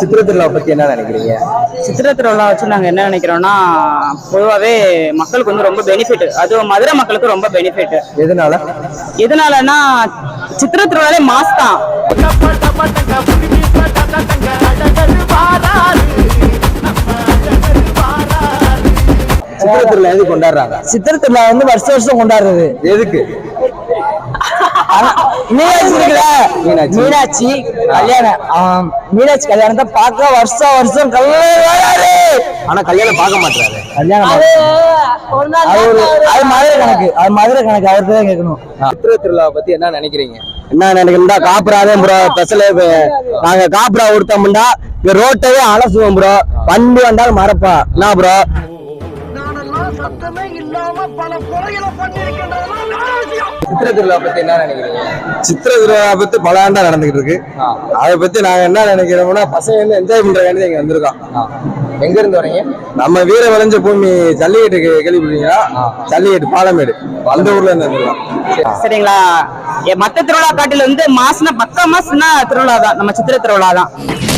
சித்திர திருவிழாவை பத்தி என்ன நினைக்கிறீங்க? சித்திரை திருவிழா வச்சு நாங்க என்ன நினைக்கிறோம்னா பொதுவாகவே மக்களுக்கு வந்து ரொம்ப பெனிஃபிட் அதுவும் மதுரை மக்களுக்கு ரொம்ப பெனிஃபிட் எதனால? எதனாலன்னா சித்திரை திருவிழாலே மாஸ் தான். சித்திர திருவிழா எது கொண்டாடுறாங்க. சித்திரை திருவிழா வந்து வருஷ வருஷம் கொண்டாடுறது. எதுக்கு? மீனாட்சி இருக்குல்ல? மீனாட்சி. மீனாட்சி கல்யாணம். மீனாட்சி கல்யாணத்தை பார்க்க வருஷம் வருஷம் கல்யாணம் ஆனா கல்யாணம் பார்க்க மாட்டாரு கல்யாணம் அது ஒரு அது மதுரை கணக்கு. அது மதுரை கணக்கு. அவர்கிட்ட தான் கேட்கணும். சித்திர திருவிழாவை பத்தி என்ன நினைக்கிறீங்க? என்ன நினைக்கிறா காப்புறாதே ப்ரோ ஸ்பெஷல் நாங்க காப்புரா கொடுத்தோம்னா இந்த ரோட்டையே அலசுவோம் ப்ரோ வண்டி வந்தாலும் மறப்பா. என்ன ப்ரோ சித்திர திருவிழா பத்தி என்ன நினைக்கிறீங்க? சித்திர திருவிழா பத்தி பல ஆண்டா நடந்துகிட்டு இருக்கு. அதை பத்தி நாங்க என்ன நினைக்கிறோம்னா பசங்க வந்து என்ஜாய் பண்றதுக்காண்டி இங்க வந்திருக்கோம் எங்க இருந்து வரீங்க? நம்ம வீர விளைஞ்ச பூமி ஜல்லிக்கட்டு கே- கேள்விப்பட்டீங்களா ஜல்லிக்கட்டு பாலமேடு. அந்த ஊர்ல இருந்து வந்திருக்கோம் சரிங்களா? மத்த திருவிழா காட்டில வந்து மாசம்னா பக்கா மாசம்னா திருவிழா தான் நம்ம சித்திரை திருவிழா தான்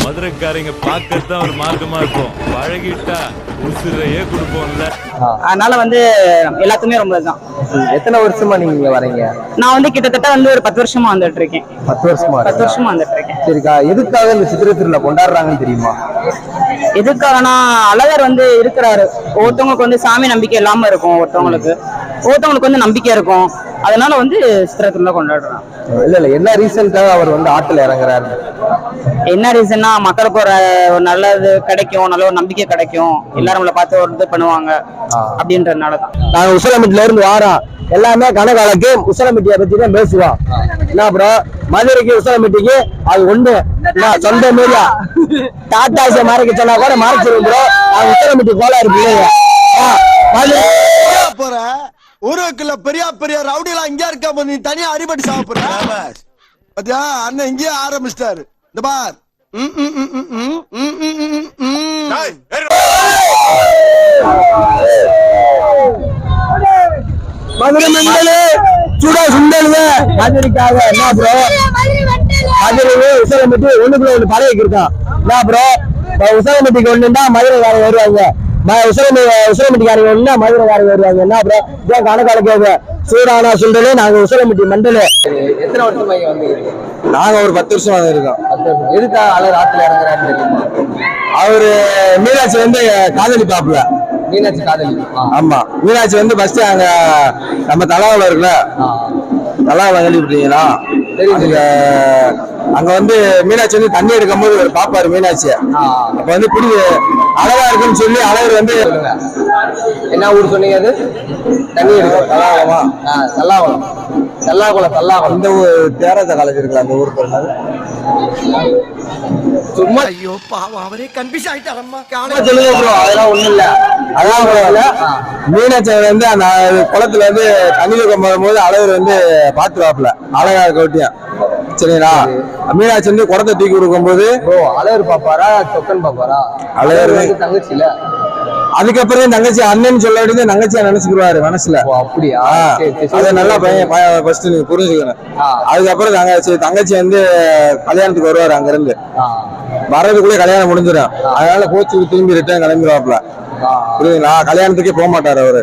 மதுரைக்காரங்க பார்க்கத்தான் ஒரு மார்க்கமா இருக்கும். பழகிட்டா உசுரையே கொடுப்போம்ல. அதனால வந்து எல்லாத்துக்குமே ரொம்ப இதுதான். எத்தனை வருஷமா நீங்க இங்க வரீங்க? நான் வந்து கிட்டத்தட்ட வந்து ஒரு பத்து வருஷமா வந்துட்டு இருக்கேன். பத்து வருஷமா பத்து? வருஷமா வந்துட்டு இருக்கேன். சரிக்கா. எதுக்காக இந்த சித்திர திருவிழா கொண்டாடுறாங்கன்னு தெரியுமா? எதுக்காகனா அழகர் வந்து இருக்கிறாரு. ஒருத்தவங்களுக்கு வந்து சாமி நம்பிக்கை இல்லாம இருக்கும் ஒருத்தவங்களுக்கு ஒருத்தவங்களுக்கு வந்து நம்பிக்கை இருக்கும். அதனால வந்து சித்திரை திருவிழா கொண்டாடுறாங்க. இல்ல இல்ல என்ன ரீசன்க்காக அவர் வந்து ஆத்துல இறங்குறாரு? என்ன ரீசன்னா மக்களுக்கு ஒரு ஒரு நல்லது கிடைக்கும் நல்ல ஒரு நம்பிக்கை கிடைக்கும். எல்லாரும் நம்மளை பார்த்து ஒரு இது பண்ணுவாங்க. அப்படின்றதுனால தான் நாங்க உசலமிட்டில இருந்து வாரோம் எல்லாமே கணக்காலக்கு உசலமிட்டியை பத்தி தான் பேசுவோம் என்ன ப்ரோ மதுரைக்கு உசலமிட்டிக்கு அது ஒண்ணு. சொந்த மீடியா டாட்டாசிய மறைக்க சொன்னா கூட ப்ரோ நாங்க உசலமிட்டி ஆ, மதுரை. போற? ஊருக்குள்ள பெரிய பெரிய ரவுடிலாம் இங்கே இருக்க நீ தனியா அடிபட்டு சாப்பிடுற. பாத்தியா? அண்ணன் இங்கேயே ஆரம்பிச்சிட்டாரு. இந்த பார். மதுரை மண்டலே. சூடா சுண்டலுங்க மதுரைக்காக. என்ன ப்ரோ மதுரை உசரம்பட்டி ஒண்ணுக்குள்ள ஒண்ணு பழைய இருக்கான் என்ன ப்ரோ உசரம்பட்டிக்கு ஒண்ணுன்னா மதுரை வேற வருவாங்க. ம- உசலமி உசலமிட்டிக்காரங்க ஒண்ணுனா மதுரைக்காரங்க வருவாங்க. என்ன ப்ரோ இதான் கணக்கால சூடானா சுண்டலு நாங்க உசலமிட்டி மண்டலு. எத்தனை வருஷமா வந்து நாங்க ஒரு பத்து வருஷம் வந்திருக்கோம் எதுக்காக அழகர் ஆத்துல இறங்குறாருன்னு தெரியுமா? அவரு மீனாட்சி வந்து காதலி பாப்புல. மீனாட்சி காதலி. ஆமா. மீனாட்சி வந்து ஃபர்ஸ்ட் அங்க நம்ம தலாவில் இருக்குல்ல. தலாவில் கேள்விப்பட்டீங்களா தெரியுது அங்க வந்து மீனாட்சி வந்து தண்ணி எடுக்கும் போது ஒரு பாப்பாரு மீனாட்சி ஆ. அப்ப வந்து பிடி அழகா இருக்குன்னு சொல்லி அழகர் வந்து என்ன ஊர் சொன்னீங்க அது? தண்ணி எடுக்கும் தலாவலமா ஆ, தல்லாகுளம் தல்லாகுளம் தல்லாகுளம். இந்த ஊர் தேராத காலேஜ் இருக்குல்ல அந்த ஊருக்கு என்னது? சும்மா ஐயோ பாவம் அவரே கன்ஃபியூஸ் ஆயிட்டாரம்மா. சொல்லுங்க ப்ரோ. அதெல்லாம் ஒண்ணும் இல்ல. அதான் bro, மீனாட்சி வந்து அந்த குளத்துல வந்து தண்ணி எடுக்கும் போது அழகர் வந்து பாத்துருவாப்புல அழகா இருக்க ஒட்டியும் சரிங்களா? மீனாட்சி வந்து குடத்தை தூக்கி கொடுக்கும் போது அழகர் பாப்பாரா சொக்கன் பாப்பாரா? அழகர் வந்து தங்கச்சி இல்ல அதுக்கப்புறம் தங்கச்சி அண்ணன் சொல்ல வேண்டியது தங்கச்சியா நினைச்சுக்கிடுவாரு மனசுல. அப்படியா? அதை. நல்லா பையன் ஃபர்ஸ்ட் நீங்க புரிஞ்சுக்கணும். அதுக்கப்புறம் தங்கச்சி தங்கச்சி வந்து கல்யாணத்துக்கு வருவாரு அங்க இருந்து. வர்றதுக்குள்ளே கல்யாணம் முடிஞ்சிடும். அதனால கோச்சு திரும்பி ரிட்டர்ன் கிளம்பிடுவாப்ல. புரியுதுங்களா? கல்யாணத்துக்கே போக மாட்டாரு அவரு.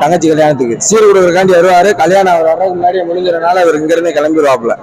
தங்கச்சி கல்யாணத்துக்கு. சீர் கொடுக்கறக்காண்டி வருவாரு. கல்யாணம் அவர் வர்றதுக்கு முன்னாடியே முடிஞ்சிடனால அவர் இங்க இருந்து கிளம்பிடுவாப்ல